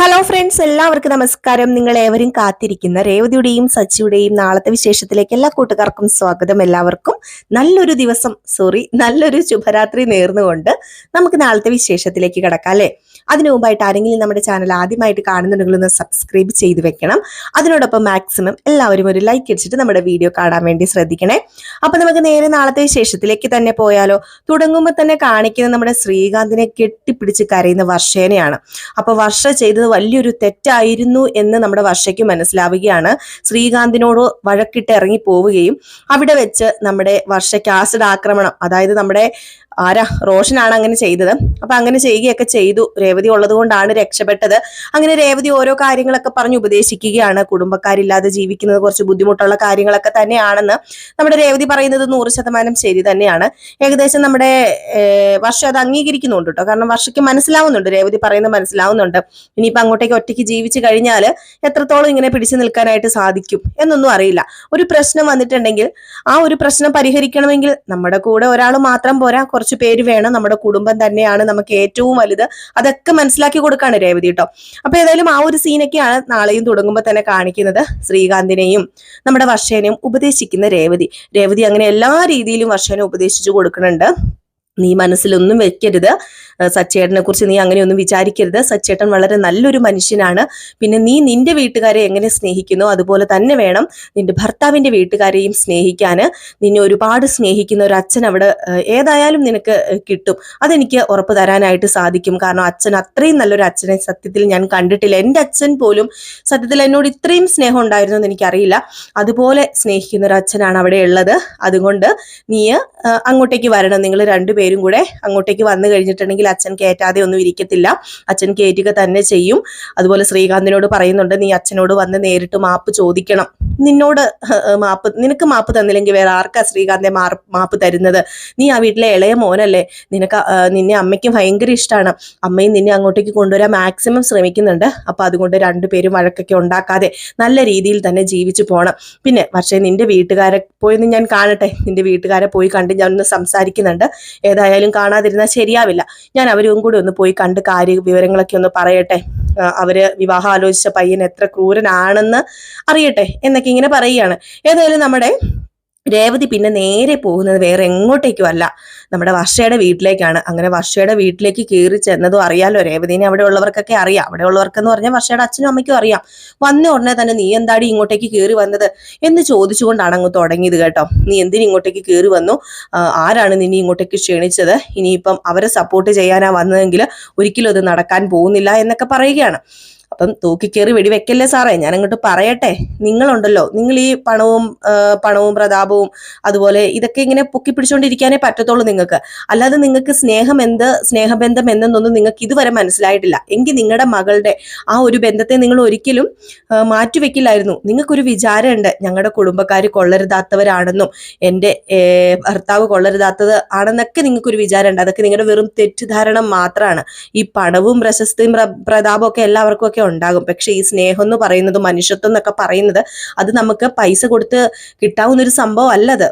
Hello friends എല്ലാവർക്കും നമസ്കാരം. നിങ്ങൾ ഏവരും കാത്തിരിക്കുന്ന രേവതിയുടെയും സച്ചിയുടെയും നാളത്തെ വിശേഷത്തിലേക്ക് എല്ലാ കൂട്ടുകാർക്കും സ്വാഗതം. എല്ലാവർക്കും നല്ലൊരു ദിവസം സോറി നല്ലൊരു ശുഭരാത്രി നേർന്നുകൊണ്ട് നമുക്ക് നാളത്തെ വിശേഷത്തിലേക്ക് കിടക്കാം അല്ലേ? അതിനു മുമ്പായിട്ട് ആരെങ്കിലും നമ്മുടെ ചാനൽ ആദ്യമായിട്ട് കാണുന്നുണ്ടെങ്കിൽ ഒന്ന് സബ്സ്ക്രൈബ് ചെയ്ത് വെക്കണം. അതിനോടൊപ്പം മാക്സിമം എല്ലാവരും ഒരു ലൈക്ക് അടിച്ചിട്ട് നമ്മുടെ വീഡിയോ കാണാൻ വേണ്ടി ശ്രദ്ധിക്കണേ. അപ്പൊ നമുക്ക് നേരെ നാളത്തെ വിശേഷത്തിലേക്ക് തന്നെ പോയാലോ? തുടങ്ങുമ്പോൾ തന്നെ കാണിക്കുന്ന നമ്മുടെ ശ്രീകാന്തിനെ കെട്ടിപ്പിടിച്ച് കരയുന്ന വർഷേനെയാണ്. അപ്പൊ വർഷ ചെയ്തത് വലിയൊരു തെറ്റായിരുന്നു എന്ന് നമ്മുടെ വർഷയ്ക്ക് മനസ്സിലാവുകയാണ്. ശ്രീകാന്തിനോട് വഴക്കിട്ട് ഇറങ്ങി പോവുകയും അവിടെ വെച്ച് നമ്മുടെ വർഷയ്ക്ക് ആസിഡ് ആക്രമണം അതായത് നമ്മുടെ ആരാ? റോഷനാണ് അങ്ങനെ ചെയ്തത്. അപ്പൊ അങ്ങനെ ചെയ്യുകയൊക്കെ ചെയ്തു. രേവതി ഉള്ളത് കൊണ്ടാണ് രക്ഷപ്പെട്ടത്. അങ്ങനെ രേവതി ഓരോ കാര്യങ്ങളൊക്കെ പറഞ്ഞ് ഉപദേശിക്കുകയാണ്. കുടുംബക്കാരില്ലാതെ ജീവിക്കുന്നത് കുറച്ച് ബുദ്ധിമുട്ടുള്ള കാര്യങ്ങളൊക്കെ തന്നെയാണെന്ന് നമ്മുടെ രേവതി പറയുന്നത് നൂറ് ശതമാനം ശരി തന്നെയാണ്. ഏകദേശം നമ്മുടെ വർഷം അത് അംഗീകരിക്കുന്നുണ്ട് കേട്ടോ കാരണം വർഷയ്ക്ക് മനസ്സിലാവുന്നുണ്ട്. രേവതി പറയുന്നത് മനസ്സിലാവുന്നുണ്ട്. ഇനിയിപ്പോ അങ്ങോട്ടേക്ക് ഒറ്റയ്ക്ക് ജീവിച്ചു കഴിഞ്ഞാൽ എത്രത്തോളം ഇങ്ങനെ പിടിച്ചു നിൽക്കാനായിട്ട് സാധിക്കും എന്നൊന്നും അറിയില്ല. ഒരു പ്രശ്നം വന്നിട്ടുണ്ടെങ്കിൽ ആ ഒരു പ്രശ്നം പരിഹരിക്കണമെങ്കിൽ നമ്മുടെ കൂടെ ഒരാൾ മാത്രം പോരാ. കുറച്ച് പേര് വേണം. നമ്മുടെ കുടുംബം തന്നെയാണ് നമുക്ക് ഏറ്റവും വലുത്. അതൊക്കെ മനസ്സിലാക്കി കൊടുക്കാണ് രേവതി കേട്ടോ അപ്പൊ ഏതായാലും ആ ഒരു സീനൊക്കെയാണ് നാളെയും തുടങ്ങുമ്പോൾ തന്നെ കാണിക്കുന്നത്. ശ്രീകാന്തിനെയും നമ്മുടെ വർഷേനെയും ഉപദേശിക്കുന്ന രേവതി. രേവതി അങ്ങനെ എല്ലാ രീതിയിലും വർഷേനെ ഉപദേശിച്ചു കൊടുക്കുന്നുണ്ട്. നീ മനസ്സിലൊന്നും വെക്കരുത്. സച്ചേട്ടനെ കുറിച്ച് നീ അങ്ങനെയൊന്നും വിചാരിക്കരുത്. സച്ചേട്ടൻ വളരെ നല്ലൊരു മനുഷ്യനാണ്. പിന്നെ നീ നിന്റെ വീട്ടുകാരെ എങ്ങനെ സ്നേഹിക്കുന്നു? അതുപോലെ തന്നെ വേണം നിന്റെ ഭർത്താവിന്റെ വീട്ടുകാരെയും സ്നേഹിക്കാൻ നിന്നെ ഒരുപാട് സ്നേഹിക്കുന്ന ഒരു അച്ഛൻ അവിടെ ഏതായാലും നിനക്ക് കിട്ടും. അതെനിക്ക് ഉറപ്പ് തരാനായിട്ട് സാധിക്കും. കാരണം അച്ഛൻ അത്രയും നല്ലൊരു അച്ഛനെ സത്യത്തിൽ ഞാൻ കണ്ടിട്ടില്ല. എന്റെ അച്ഛൻ പോലും സത്യത്തിൽ എന്നോട് ഇത്രയും സ്നേഹം ഉണ്ടായിരുന്നു എന്ന് എനിക്കറിയില്ല. അതുപോലെ സ്നേഹിക്കുന്ന ഒരു അച്ഛനാണ് അവിടെ ഉള്ളത്. അതുകൊണ്ട് നീ അങ്ങോട്ടേക്ക് വരണം. നിങ്ങൾ രണ്ടുപേരും കൂടെ അങ്ങോട്ടേക്ക് വന്നു കഴിഞ്ഞിട്ടുണ്ടെങ്കിൽ അച്ഛൻ കയറ്റാതെ ഒന്നും ഇരിക്കത്തില്ല. അച്ഛൻ കയറ്റുക തന്നെ ചെയ്യും. അതുപോലെ ശ്രീകാന്തിനോട് പറയുന്നുണ്ട് നീ അച്ഛനോട് വന്ന് നേരിട്ട് മാപ്പ് ചോദിക്കണം. നിന്നോട് മാപ്പ് നിനക്ക് മാപ്പ് തന്നില്ലെങ്കിൽ വേറെ ആർക്കാ ശ്രീകാന്തെ മാർ- മാപ്പ് തരുന്നത്? നീ ആ വീട്ടിലെ ഇളയ മോനല്ലേ? നിനക്ക് നിന്നെ അമ്മയ്ക്ക് ഭയങ്കര ഇഷ്ടമാണ് അമ്മയും നിന്നെ അങ്ങോട്ടേക്ക് കൊണ്ടുവരാൻ മാക്സിമം ശ്രമിക്കുന്നുണ്ട്. അപ്പൊ അതുകൊണ്ട് രണ്ടുപേരും വഴക്കൊക്കെ ഉണ്ടാക്കാതെ നല്ല രീതിയിൽ തന്നെ ജീവിച്ചു പോകണം പിന്നെ പക്ഷേ നിന്റെ വീട്ടുകാരെ പോയെന്ന് ഞാൻ കാണട്ടെ. നിന്റെ വീട്ടുകാരെ പോയി കണ്ട് ഞാൻ ഒന്ന് സംസാരിക്കുന്നുണ്ട്. ഏതായാലും കാണാതിരുന്നാൽ ശരിയാവില്ല. ഞാൻ അവരും കൂടി ഒന്ന് പോയി കണ്ട് കാര്യ വിവരങ്ങളൊക്കെ ഒന്ന് പറയട്ടെ. അവർ വിവാഹം ആലോചിച്ച പയ്യൻ എത്ര ക്രൂരനാണെന്ന് അറിയട്ടെ. എന്നൊക്കെ ഇങ്ങനെ പറയുകയാണ്. ഏതായാലും നമ്മുടെ രേവതി പിന്നെ നേരെ പോകുന്നത് വേറെ എങ്ങോട്ടേക്കും അല്ല. നമ്മുടെ വർഷയുടെ വീട്ടിലേക്കാണ്. അങ്ങനെ വർഷയുടെ വീട്ടിലേക്ക് കയറി ചെന്നതും അറിയാലോ രേവതിനെ അവിടെ ഉള്ളവർക്കൊക്കെ അറിയാം. അവിടെ ഉള്ളവർക്കെന്ന് പറഞ്ഞാൽ വർഷയുടെ അച്ഛനും അമ്മയ്ക്കും അറിയാം. വന്ന ഉടനെ തന്നെ നീ എന്താടി ഇങ്ങോട്ടേക്ക് കയറി വന്നത് എന്ന് ചോദിച്ചുകൊണ്ടാണ് അങ്ങ് തുടങ്ങിയത് കേട്ടോ. നീ എന്തിനു ഇങ്ങോട്ടേക്ക് കയറി വന്നു? ആരാണ് നിന്നെ ഇങ്ങോട്ടേക്ക് ക്ഷണിച്ചത്? ഇനിയിപ്പം അവരെ സപ്പോർട്ട് ചെയ്യാനാ വന്നതെങ്കിൽ ഒരിക്കലും അത് നടക്കാൻ പോകുന്നില്ല എന്നൊക്കെ പറയുകയാണ്. അപ്പം തൂക്കിക്കേറി വെടിവെക്കല്ലേ സാറേ? ഞാൻ അങ്ങോട്ട് പറയട്ടെ. നിങ്ങളുണ്ടല്ലോ. നിങ്ങൾ ഈ പണവും പണവും പ്രതാപവും അതുപോലെ ഇതൊക്കെ ഇങ്ങനെ പൊക്കി പിടിച്ചോണ്ടിരിക്കാനേ പറ്റത്തുള്ളൂ നിങ്ങൾക്ക്. അല്ലാതെ നിങ്ങൾക്ക് സ്നേഹം എന്ത് സ്നേഹബന്ധം എന്തെന്നൊന്നും നിങ്ങൾക്ക് ഇതുവരെ മനസ്സിലായിട്ടില്ല. എങ്കിൽ നിങ്ങളുടെ മകളുടെ ആ ഒരു ബന്ധത്തെ നിങ്ങൾ ഒരിക്കലും മാറ്റിവെക്കില്ലായിരുന്നു. നിങ്ങൾക്കൊരു വിചാരമുണ്ട്. ഞങ്ങളുടെ കുടുംബക്കാർ കൊള്ളരുതാത്തവരാണെന്നും എന്റെ ഭർത്താവ് കൊള്ളരുതാത്തത് ആണെന്നൊക്കെ നിങ്ങൾക്കൊരു വിചാരമുണ്ട്. അതൊക്കെ നിങ്ങളുടെ വെറും തെറ്റിദ്ധാരണ മാത്രമാണ്. ഈ പണവും പ്രശസ്തിയും പ്രതാപമൊക്കെ ഒക്കെ എല്ലാവർക്കും ഒക്കെ ഉണ്ടാകും. പക്ഷെ ഈ സ്നേഹം എന്ന് പറയുന്നത് മനുഷ്യത്വം എന്നൊക്കെ പറയുന്നത് അത് നമുക്ക് പൈസ കൊടുത്ത് കിട്ടാവുന്ന ഒരു സംഭവം അല്ലത്.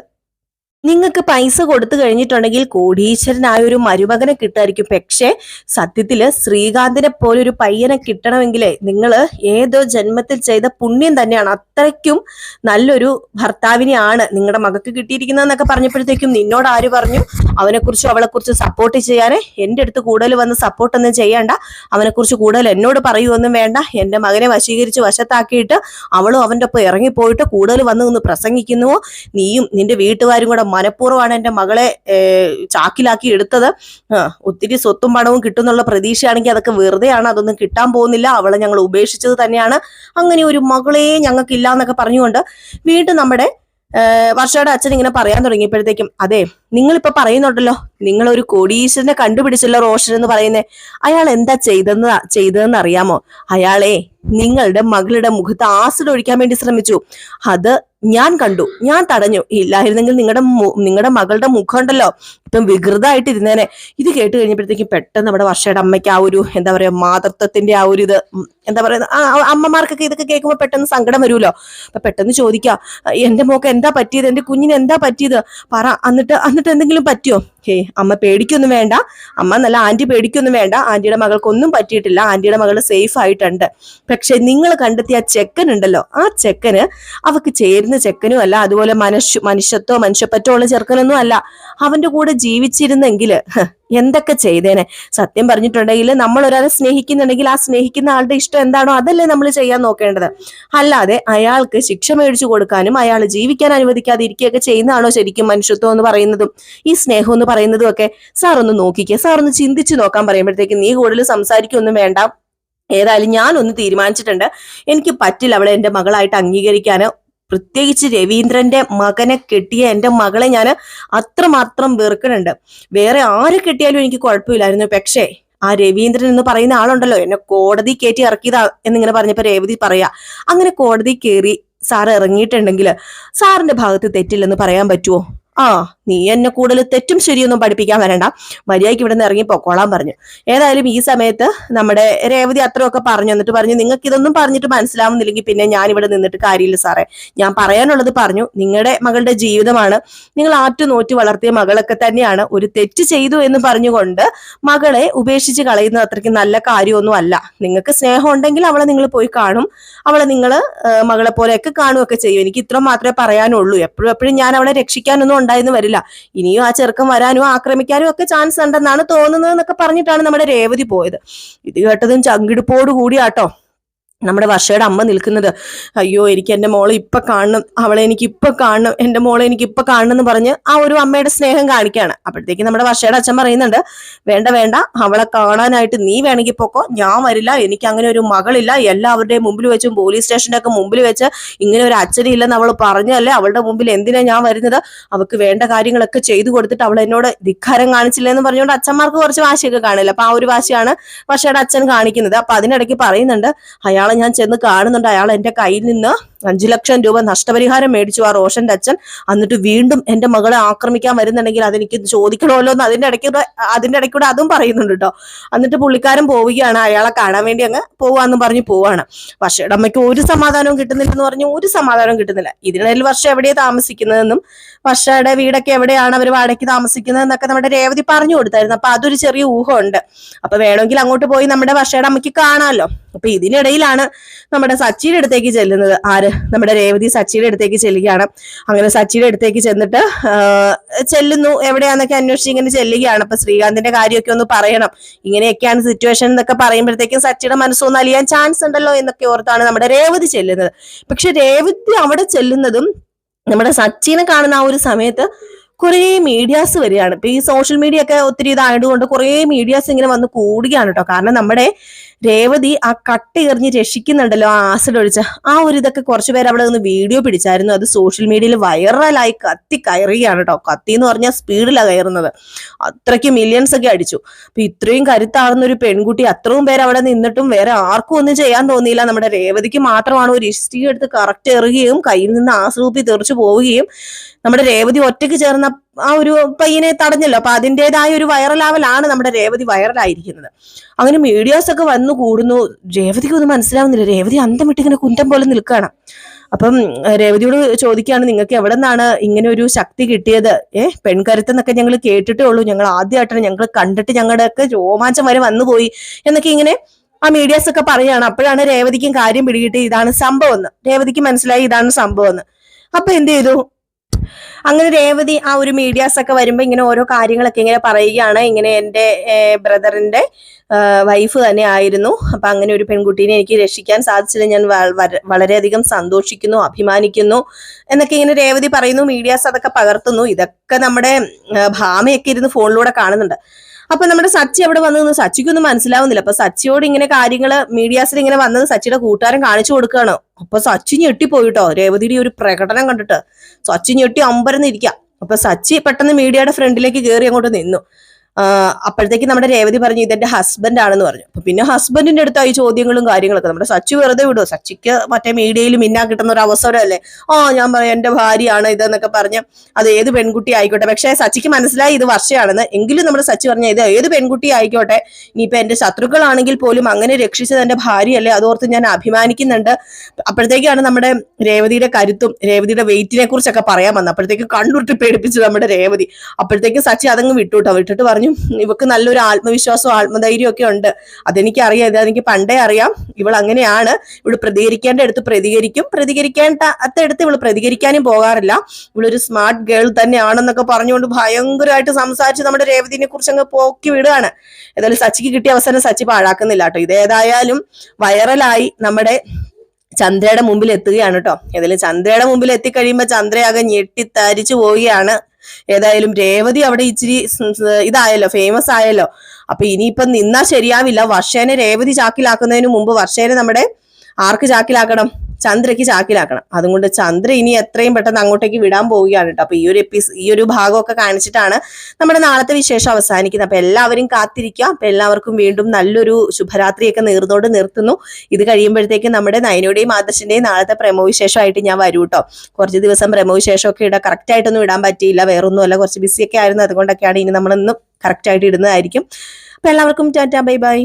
നിങ്ങൾക്ക് പൈസ കൊടുത്തു കഴിഞ്ഞിട്ടുണ്ടെങ്കിൽ കോടീശ്വരനായ ഒരു മരുമകനെ കിട്ടായിരിക്കും പക്ഷേ സത്യത്തിൽ ശ്രീകാന്തിനെ പോലെ ഒരു പയ്യനെ കിട്ടണമെങ്കിൽ നിങ്ങൾ ഏതോ ജന്മത്തിൽ ചെയ്ത പുണ്യം തന്നെയാണ്. അത്രയ്ക്കും നല്ലൊരു ഭർത്താവിനെയാണ് നിങ്ങളുടെ മകൾക്ക് കിട്ടിയിരിക്കുന്നതെന്നൊക്കെ പറഞ്ഞപ്പോഴത്തേക്കും നിന്നോട് ആര് പറഞ്ഞു? അവനെക്കുറിച്ചും അവളെക്കുറിച്ച് സപ്പോർട്ട് ചെയ്യാനേ. എന്റെ അടുത്ത് കൂടുതൽ വന്ന് സപ്പോർട്ടൊന്നും ചെയ്യണ്ട. അവനെക്കുറിച്ച് കൂടുതൽ എന്നോട് പറയുമൊന്നും വേണ്ട. എന്റെ മകനെ വശീകരിച്ച് വശത്താക്കിയിട്ട് അവളും അവന്റെ ഒപ്പം ഇറങ്ങിപ്പോയിട്ട് കൂടുതൽ വന്ന് ഒന്ന് പ്രസംഗിക്കുന്നുവോ? നീയും നിന്റെ വീട്ടുകാരും കൂടെ മനഃപൂർവമാണ് എന്റെ മകളെ ചാക്കിലാക്കി എടുത്തത്. ഒത്തിരി സ്വത്തും പണവും കിട്ടുന്നുള്ള പ്രതീക്ഷയാണെങ്കിൽ അതൊക്കെ വെറുതെയാണ് അതൊന്നും കിട്ടാൻ പോകുന്നില്ല. അവളെ ഞങ്ങൾ ഉപേക്ഷിച്ചത് തന്നെയാണ്. അങ്ങനെ ഒരു മകളെ ഞങ്ങൾക്കില്ല എന്നൊക്കെ പറഞ്ഞുകൊണ്ട് വീണ്ടും നമ്മുടെ വർഷയുടെ അച്ഛൻ ഇങ്ങനെ പറയാൻ തുടങ്ങിയപ്പോഴത്തേക്കും അതെ നിങ്ങളിപ്പോ പറയുന്നുണ്ടല്ലോ നിങ്ങൾ ഒരു കോടീശ്വരനെ കണ്ടുപിടിച്ചല്ലോ റോഷൻ എന്ന് പറയുന്നേ. അയാൾ എന്താ ചെയ്തെന്ന് ചെയ്തതെന്ന് അറിയാമോ? അയാളെ നിങ്ങളുടെ മകളുടെ മുഖത്ത് ആസിഡ് ഒഴിക്കാൻ വേണ്ടി ശ്രമിച്ചു. അത് ഞാൻ കണ്ടു ഞാൻ തടഞ്ഞു. ഇല്ലായിരുന്നെങ്കിൽ നിങ്ങളുടെ നിങ്ങളുടെ മകളുടെ മുഖം ഉണ്ടല്ലോ ഇപ്പം വികൃതമായിട്ട് ഇരുന്നേനെ ഇത് കേട്ട് കഴിഞ്ഞപ്പോഴത്തേക്കും പെട്ടെന്ന് നമ്മുടെ വർഷയുടെ അമ്മയ്ക്ക് ആ ഒരു എന്താ പറയാ മാതൃത്വത്തിന്റെ ആ ഒരു ഇത് എന്താ പറയുക അമ്മമാർക്കൊക്കെ ഇതൊക്കെ കേൾക്കുമ്പോൾ പെട്ടെന്ന് സങ്കടം വരുമല്ലോ. അപ്പൊ പെട്ടെന്ന് ചോദിക്കാം എന്റെ മോക്ക് എന്താ പറ്റിയത്? എന്റെ കുഞ്ഞിന് എന്താ പറ്റിയത്? പറ എന്നിട്ട് എന്നിട്ട് എന്തെങ്കിലും പറ്റിയോ? ഹേ അമ്മ പേടിക്കൊന്നും വേണ്ട. അമ്മ നല്ല ആന്റി പേടിക്കൊന്നും വേണ്ട. ആന്റിയുടെ മകൾക്കൊന്നും പറ്റിയിട്ടില്ല. ആന്റിയുടെ മകൾ സേഫ് ആയിട്ടുണ്ട്. പക്ഷെ നിങ്ങൾ കണ്ടെത്തിയ ആ ചെക്കൻ ഉണ്ടല്ലോ. ആ ചെക്കന് അവക്ക് ചേരുന്ന ചെക്കനും അല്ല അതുപോലെ മനുഷ്യ മനുഷ്യത്വോ മനുഷ്യപ്പറ്റോ ഉള്ള ചെറുക്കനൊന്നും അല്ല. അവന്റെ കൂടെ ജീവിച്ചിരുന്നെങ്കിൽ എന്തൊക്കെ ചെയ്തേനെ? സത്യം പറഞ്ഞിട്ടുണ്ടെങ്കിൽ നമ്മൾ ഒരാളെ സ്നേഹിക്കുന്നുണ്ടെങ്കിൽ ആ സ്നേഹിക്കുന്ന ആളുടെ ഇഷ്ടം എന്താണോ അതല്ലേ നമ്മൾ ചെയ്യാൻ നോക്കേണ്ടത്. അല്ലാതെ അയാൾക്ക് ശിക്ഷ മേടിച്ചു കൊടുക്കാനും അയാൾ ജീവിക്കാൻ അനുവദിക്കാതെ ഇരിക്കുകയൊക്കെ ചെയ്യുന്നതാണോ ശരിക്കും മനുഷ്യത്വം എന്ന് പറയുന്നതും? ഈ സ്നേഹം എന്ന് പറയുന്നതും ഒക്കെ സാർ ഒന്ന് നോക്കിക്കുക സാർ ഒന്ന് ചിന്തിച്ചു നോക്കാൻ പറയുമ്പോഴത്തേക്ക് നീ കൂടുതൽ സംസാരിക്കൊന്നും വേണ്ട. ഏതായാലും ഞാനൊന്ന് തീരുമാനിച്ചിട്ടുണ്ട്. എനിക്ക് പറ്റില്ല അവളെ എന്റെ മകളായിട്ട് അംഗീകരിക്കാന്. പ്രത്യേകിച്ച് രവീന്ദ്രന്റെ മകനെ കെട്ടിയ എന്റെ മകളെ ഞാൻ അത്രമാത്രം വെറുക്കണുണ്ട് വേറെ ആരെ കെട്ടിയാലും എനിക്ക് കുഴപ്പമില്ലായിരുന്നു. പക്ഷേ ആ രവീന്ദ്രൻ എന്ന് പറയുന്ന ആളുണ്ടല്ലോ. എന്നെ കോടതി കയറ്റി ഇറക്കിയതാ എന്നിങ്ങനെ പറഞ്ഞപ്പോ രേവതി പറയാ അങ്ങനെ കോടതി കയറി സാർ ഇറങ്ങിയിട്ടുണ്ടെങ്കിൽ സാറിന്റെ ഭാഗത്ത് തെറ്റില്ലെന്ന് പറയാൻ പറ്റുമോ ആ നീ എന്നെ കൂടുതൽ തെറ്റും ശരിയൊന്നും പഠിപ്പിക്കാൻ വരണ്ട. മര്യാദയ്ക്ക് ഇവിടെ നിന്ന് ഇറങ്ങി പൊക്കോളാൻ പറഞ്ഞു. ഏതായാലും ഈ സമയത്ത് നമ്മുടെ രേവതി അത്രയൊക്കെ പറഞ്ഞു എന്നിട്ട് പറഞ്ഞു നിങ്ങൾക്ക് ഇതൊന്നും പറഞ്ഞിട്ട് മനസ്സിലാവുന്നില്ലെങ്കിൽ പിന്നെ ഞാൻ ഇവിടെ നിന്നിട്ട് കാര്യമില്ല സാറേ. ഞാൻ പറയാനുള്ളത് പറഞ്ഞു നിങ്ങളുടെ മകളുടെ ജീവിതമാണ്. നിങ്ങൾ ആറ്റു നോറ്റ് വളർത്തിയ മകളൊക്കെ തന്നെയാണ്. ഒരു തെറ്റ് ചെയ്തു എന്ന് പറഞ്ഞുകൊണ്ട് മകളെ ഉപേക്ഷിച്ച് കളയുന്നത് അത്രയ്ക്ക് നല്ല കാര്യമൊന്നും അല്ല. നിങ്ങൾക്ക് സ്നേഹം ഉണ്ടെങ്കിൽ അവളെ നിങ്ങൾ പോയി കാണും. അവളെ നിങ്ങൾ മകളെ പോലെയൊക്കെ കാണുകയൊക്കെ ചെയ്യും. എനിക്ക് ഇത്ര മാത്രമേ പറയാനുള്ളൂ. എപ്പോഴും എപ്പോഴും ഞാൻ അവളെ രക്ഷിക്കാനൊന്നും ഉണ്ടായെന്ന് വരില്ല. ഇനിയും ആ ചെറുക്കം വരാനും ആക്രമിക്കാനും ഒക്കെ ചാൻസ് ഉണ്ടെന്നാണ് തോന്നുന്നത് എന്നൊക്കെ പറഞ്ഞിട്ടാണ് നമ്മുടെ രേവതി പോയത്. ഇത് കേട്ടതും ചങ്കിടിപ്പോട് കൂടിയാട്ടോ നമ്മുടെ വർഷയുടെ അമ്മ നിൽക്കുന്നത് അയ്യോ എനിക്ക് എന്റെ മോളെ ഇപ്പൊ കാണണം അവളെ എനിക്ക് ഇപ്പൊ കാണണം എന്റെ മോളെ എനിക്ക് ഇപ്പൊ കാണണം എന്ന് പറഞ്ഞ് ആ ഒരു അമ്മയുടെ സ്നേഹം കാണിക്കുകയാണ്. അപ്പോഴത്തേക്ക് നമ്മുടെ വർഷയുടെ അച്ഛൻ പറയുന്നുണ്ട് വേണ്ട വേണ്ട അവളെ കാണാനായിട്ട് നീ വേണമെങ്കിൽ പോക്കോ ഞാൻ വരില്ല എനിക്ക് അങ്ങനെ ഒരു മകളില്ല എല്ലാവരുടെയും മുമ്പിൽ വെച്ചും പോലീസ് സ്റ്റേഷന്റെ ഒക്കെ മുമ്പിൽ വെച്ച് ഇങ്ങനെ ഒരു അച്ഛനില്ലെന്ന് അവൾ പറഞ്ഞല്ലേ അവളുടെ മുമ്പിൽ എന്തിനാ ഞാൻ വരുന്നത്? അവൾക്ക് വേണ്ട കാര്യങ്ങളൊക്കെ ചെയ്തു കൊടുത്തിട്ട് അവൾ എന്നോട് ധിക്കാരം കാണിച്ചില്ല എന്ന് പറഞ്ഞുകൊണ്ട് അച്ഛന്മാർക്ക് കുറച്ച് വാശിയൊക്കെ കാണില്ല. അപ്പൊ ആ ഒരു വാശിയാണ് വർഷയുടെ അച്ഛൻ കാണിക്കുന്നത്. അപ്പൊ അതിനിടയ്ക്ക് പറയുന്നുണ്ട് അയാളെ ഞാൻ ചെന്ന് കാണുന്നുണ്ട്. അയാൾ എന്റെ കയ്യിൽ നിന്ന് അഞ്ചു ലക്ഷം രൂപ നഷ്ടപരിഹാരം മേടിച്ചു ആ റോഷന്റെ അച്ഛൻ. എന്നിട്ട് വീണ്ടും എന്റെ മകളെ ആക്രമിക്കാൻ വരുന്നുണ്ടെങ്കിൽ അതെനിക്ക് ചോദിക്കണമല്ലോ എന്ന് അതിന്റെ ഇടയ്ക്ക് അതിന്റെ ഇടയ്ക്കൂടെ അതും പറയുന്നുണ്ട് കേട്ടോ. എന്നിട്ട് പുള്ളിക്കാരൻ പോവുകയാണ് അയാളെ കാണാൻ വേണ്ടി അങ്ങ് പോവാന്ന് പറഞ്ഞ് പോവാണ്. പക്ഷേ അമ്മയ്ക്ക് ഒരു സമാധാനവും കിട്ടുന്നില്ലെന്ന് പറഞ്ഞ് ഒരു സമാധാനവും കിട്ടുന്നില്ല. ഇതിനിടയിൽ വർഷം എവിടെയാണ് താമസിക്കുന്നതെന്നും വർഷയുടെ വീടൊക്കെ എവിടെയാണ് അവർ വാടകയ്ക്ക് താമസിക്കുന്നത് എന്നൊക്കെ നമ്മുടെ രേവതി പറഞ്ഞു കൊടുത്തായിരുന്നു. അപ്പൊ അതൊരു ചെറിയ ഊഹമുണ്ട്. അപ്പൊ വേണമെങ്കിൽ അങ്ങോട്ട് പോയി നമ്മുടെ വർഷയുടെ അമ്മയ്ക്ക് കാണാമല്ലോ. അപ്പൊ ഇതിനിടയിലാണ് നമ്മുടെ സച്ചിയുടെ അടുത്തേക്ക് ചെല്ലുന്നത്. ആര് നമ്മുടെ രേവതി സച്ചിയുടെ അടുത്തേക്ക് ചെല്ലുകയാണ്. അങ്ങനെ സച്ചിയുടെ അടുത്തേക്ക് ചെന്നിട്ട് ചെല്ലുന്നു. എവിടെയാന്നൊക്കെ അന്വേഷിച്ച് ഇങ്ങനെ ചെല്ലുകയാണ്. അപ്പൊ ശ്രീകാന്തിന്റെ കാര്യമൊക്കെ ഒന്ന് പറയണം. ഇങ്ങനെയൊക്കെയാണ് സിറ്റുവേഷൻ എന്നൊക്കെ പറയുമ്പോഴത്തേക്കും സച്ചിയുടെ മനസ്സൊന്ന് അലിയാൻ ചാൻസ് ഉണ്ടല്ലോ എന്നൊക്കെ ഓർത്താണ് നമ്മുടെ രേവതി ചെല്ലുന്നത്. പക്ഷെ രേവതി അവിടെ ചെല്ലുന്നതും നമ്മുടെ സച്ചിനെ കാണുന്ന ആ ഒരു സമയത്ത് കുറേ മീഡിയാസ് വരികയാണ്. ഇപ്പൊ ഈ സോഷ്യൽ മീഡിയ ഒക്കെ ഒത്തിരി ഇതായതുകൊണ്ട് കുറേ മീഡിയാസ് ഇങ്ങനെ വന്ന് കൂടുകയാണ് കേട്ടോ കാരണം നമ്മുടെ രേവതി ആ കട്ട് എറിഞ്ഞ് രക്ഷിക്കുന്നുണ്ടല്ലോ ആ ആസിഡ് ഒഴിച്ച. ആ ഒരു ഇതൊക്കെ കുറച്ച് പേര് അവിടെ നിന്ന് വീഡിയോ പിടിച്ചായിരുന്നു. അത് സോഷ്യൽ മീഡിയയിൽ വൈറലായി കത്തി കയറുകയാണ് കേട്ടോ കത്തി എന്ന് പറഞ്ഞാൽ സ്പീഡിലാണ് കയറുന്നത്. അത്രയ്ക്ക് മില്യൺസ് ഒക്കെ അടിച്ചു. അപ്പൊ ഇത്രയും കരുത്താർന്ന ഒരു പെൺകുട്ടി അത്രയും പേര് അവിടെ നിന്നിട്ടും വേറെ ആർക്കും ഒന്നും ചെയ്യാൻ തോന്നിയില്ല. നമ്മുടെ രേവതിക്ക് മാത്രമാണ് ഒരു ഇഷ്ടിക എടുത്ത് കറക്റ്റ് എറുകയും കയ്യിൽ നിന്ന് ആസ്രൂപ്പി തെറിച്ചു പോവുകയും നമ്മുടെ രേവതി ഒറ്റയ്ക്ക് ചേർന്ന ആ ഒരു പയ്യനെ തടഞ്ഞല്ലോ. അപ്പൊ അതിന്റെതായ ഒരു വൈറലാവലാണ് നമ്മുടെ രേവതി വൈറലായിരിക്കുന്നത് അങ്ങനെ മീഡിയാസ് ഒക്കെ വന്നു കൂടുന്നു. രേവതിക്ക് ഒന്നും മനസ്സിലാവുന്നില്ല. രേവതി അന്തം ഇങ്ങനെ കുന്തം പോലെ നിൽക്കുകയാണ്. അപ്പം രേവതിയോട് ചോദിക്കുകയാണ് നിങ്ങൾക്ക് എവിടെ നിന്നാണ് ഇങ്ങനെ ഒരു ശക്തി കിട്ടിയത്? ഏഹ് പെൺകരുത്തെന്നൊക്കെ ഞങ്ങൾ കേട്ടിട്ടേ ഉള്ളൂ. ഞങ്ങൾ ആദ്യമായിട്ടാണ്. ഞങ്ങൾ കണ്ടിട്ട് ഞങ്ങളുടെ ഒക്കെ രോമാഞ്ചം വരെ വന്നുപോയി എന്നൊക്കെ ഇങ്ങനെ ആ മീഡിയാസ് ഒക്കെ പറയുകയാണ്. അപ്പോഴാണ് രേവതിക്കും കാര്യം പിടികിട്ടി ഇതാണ് സംഭവം എന്ന്. രേവതിക്ക് മനസ്സിലായി ഇതാണ് സംഭവം എന്ന്. അപ്പൊ എന്ത് ചെയ്തു? അങ്ങനെ രേവതി ആ ഒരു മീഡിയാസ് ഒക്കെ വരുമ്പോ ഇങ്ങനെ ഓരോ കാര്യങ്ങളൊക്കെ ഇങ്ങനെ പറയുകയാണ്. ഇങ്ങനെ എന്റെ ബ്രദറിന്റെ വൈഫ് തന്നെ ആയിരുന്നു. അപ്പൊ അങ്ങനെ ഒരു പെൺകുട്ടീനെ എനിക്ക് രക്ഷിക്കാൻ സാധിച്ചതിൽ ഞാൻ വളരെയധികം സന്തോഷിക്കുന്നു അഭിമാനിക്കുന്നു എന്നൊക്കെ ഇങ്ങനെ രേവതി പറയുന്നു. മീഡിയാസ് അതൊക്കെ പകർത്തുന്നു. ഇതൊക്കെ നമ്മുടെ ഭാമയൊക്കെ ഇരുന്ന് ഫോണിലൂടെ കാണുന്നുണ്ട്. അപ്പൊ നമ്മുടെ സച്ചി അവിടെ വന്നു സച്ചിക്കൊന്നും മനസ്സിലാവുന്നില്ല. അപ്പൊ സച്ചിയോട് ഇങ്ങനെ കാര്യങ്ങൾ മീഡിയാസിൽ ഇങ്ങനെ വന്നത് സച്ചിയുടെ കൂട്ടുകാരൻ കാണിച്ചു കൊടുക്കുകയാണ്. അപ്പൊ സച്ചി ഞെട്ടിപ്പോയിട്ടോ. രേവതിയുടെ ഒരു പ്രകടനം കണ്ടിട്ട് സച്ചി ഞെട്ടി അമ്പരന്നിരിക്കാം. അപ്പൊ സച്ചി പെട്ടെന്ന് മീഡിയയുടെ ഫ്രണ്ടിലേക്ക് കയറി അങ്ങോട്ട് നിന്നു. അപ്പോഴത്തേക്ക് നമ്മുടെ രേവതി പറഞ്ഞു ഇതെന്റെ ഹസ്ബൻഡ് ആണെന്ന് പറഞ്ഞു. അപ്പൊ പിന്നെ ഹസ്ബൻഡിന്റെ അടുത്തായി ചോദ്യങ്ങളും കാര്യങ്ങളൊക്കെ നമ്മുടെ സച്ചി വെറുതെ വിടുമോ സച്ചിക്ക് മറ്റേ മീഡിയയിൽ മിന്നാ കിട്ടുന്ന ഒരു അവസരമല്ലേ? ആ ഞാൻ പറയാം എന്റെ ഭാര്യയാണ് ഇതെന്നൊക്കെ പറഞ്ഞ് അത് ഏത് പെൺകുട്ടി ആയിക്കോട്ടെ. പക്ഷേ സച്ചിക്ക് മനസ്സിലായി ഇത് വർഷയാണെന്ന്. എങ്കിലും നമ്മുടെ സച്ചി പറഞ്ഞ ഇത് ഏത് പെൺകുട്ടി ആയിക്കോട്ടെ? ഇനിയിപ്പോ എന്റെ ശത്രുക്കളാണെങ്കിൽ പോലും അങ്ങനെ രക്ഷിച്ചത് എന്റെ ഭാര്യയല്ലേ? അതോർത്ത് ഞാൻ അഭിമാനിക്കുന്നുണ്ട്. അപ്പോഴത്തേക്കാണ് നമ്മുടെ രേവതിയുടെ കരുത്തും രേവതിയുടെ വെയിറ്റിനെ കുറിച്ചൊക്കെ പറയാൻ വന്നത്. അപ്പോഴത്തേക്ക് കണ്ണുരുട്ടി പേടിപ്പിച്ചു നമ്മുടെ രേവതി. അപ്പോഴത്തേക്ക് സച്ചി അതങ്ങ് വിട്ടുട്ടോ? വിട്ടിട്ട് പറഞ്ഞു ഇവക്ക് നല്ലൊരു ആത്മവിശ്വാസവും ആത്മധൈര്യവും ഒക്കെ ഉണ്ട്. അതെനിക്ക് അറിയാം ഇതെനിക്ക് പണ്ടേ അറിയാം. ഇവൾ അങ്ങനെയാണ്. ഇവൾ പ്രതികരിക്കേണ്ട അടുത്ത് പ്രതികരിക്കും. പ്രതികരിക്കേണ്ട അടുത്ത് ഇവൾ പ്രതികരിക്കാനും പോകാറില്ല. ഇവളൊരു സ്മാർട്ട് ഗേൾ തന്നെയാണെന്നൊക്കെ പറഞ്ഞുകൊണ്ട് ഭയങ്കരമായിട്ട് സംസാരിച്ച് നമ്മുടെ രേവതിനെ കുറിച്ച് അങ്ങ് പോക്കി വിടുകയാണ്. ഏതായാലും സച്ചിക്ക് കിട്ടിയ അവസരം സച്ചി പാഴാക്കുന്നില്ല കേട്ടോ. ഇതേതായാലും വൈറലായി നമ്മുടെ ചന്ദ്രയുടെ മുമ്പിൽ എത്തുകയാണ് കേട്ടോ. ഏതായാലും ചന്ദ്രയുടെ മുമ്പിൽ എത്തിക്കഴിയുമ്പോൾ ചന്ദ്രയാകെ ഞെട്ടിത്തരിച്ചു പോവുകയാണ്. ഏതായാലും രേവതി അവിടെ ഇച്ചിരി ഇതായല്ലോ ഫേമസ് ആയല്ലോ. അപ്പൊ ഇനിയിപ്പം നിന്നാ ശരിയാവില്ല. വർഷേനെ രേവതി ചാക്കിലാക്കുന്നതിന് മുമ്പ് വർഷേനെ നമ്മുടെ ആർക്ക് ചാക്കിലാക്കണം? ചന്ദ്രയ്ക്ക് ചാക്കിലാക്കണം. അതുകൊണ്ട് ചന്ദ്ര ഇനി എത്രയും പെട്ടെന്ന് അങ്ങോട്ടേക്ക് വിടാൻ പോവുകയാണ് കേട്ടോ. അപ്പൊ ഈ ഒരു എപ്പിസ് ഈ ഒരു ഭാഗമൊക്കെ കാണിച്ചിട്ടാണ് നമ്മുടെ നാളത്തെ വിശേഷം അവസാനിക്കുന്നത്. അപ്പൊ എല്ലാവരും കാത്തിരിക്കുക. അപ്പൊ എല്ലാവർക്കും വീണ്ടും നല്ലൊരു ശുഭരാത്രിയൊക്കെ നേർന്നോട് നിർത്തുന്നു. ഇത് കഴിയുമ്പോഴത്തേക്കും നമ്മുടെ നയനയുടെയും ആദർശന്റെയും നാളത്തെ പ്രമോ വിശേഷമായിട്ട് ഞാൻ വരൂ കേട്ടോ. കുറച്ച് ദിവസം പ്രമോ വിശേഷമൊക്കെ ഇടാം കറക്റ്റ് ആയിട്ടൊന്നും ഇടാൻ പറ്റിയില്ല. വേറൊന്നുമല്ല. കുറച്ച് ബിസിയൊക്കെ ആയിരുന്നു. അതുകൊണ്ടൊക്കെയാണ് ഇനി നമ്മളൊന്നും കറക്റ്റ് ആയിട്ട് ഇടുന്നതായിരിക്കും. അപ്പൊ എല്ലാവർക്കും ടാറ്റാ. Bye bye.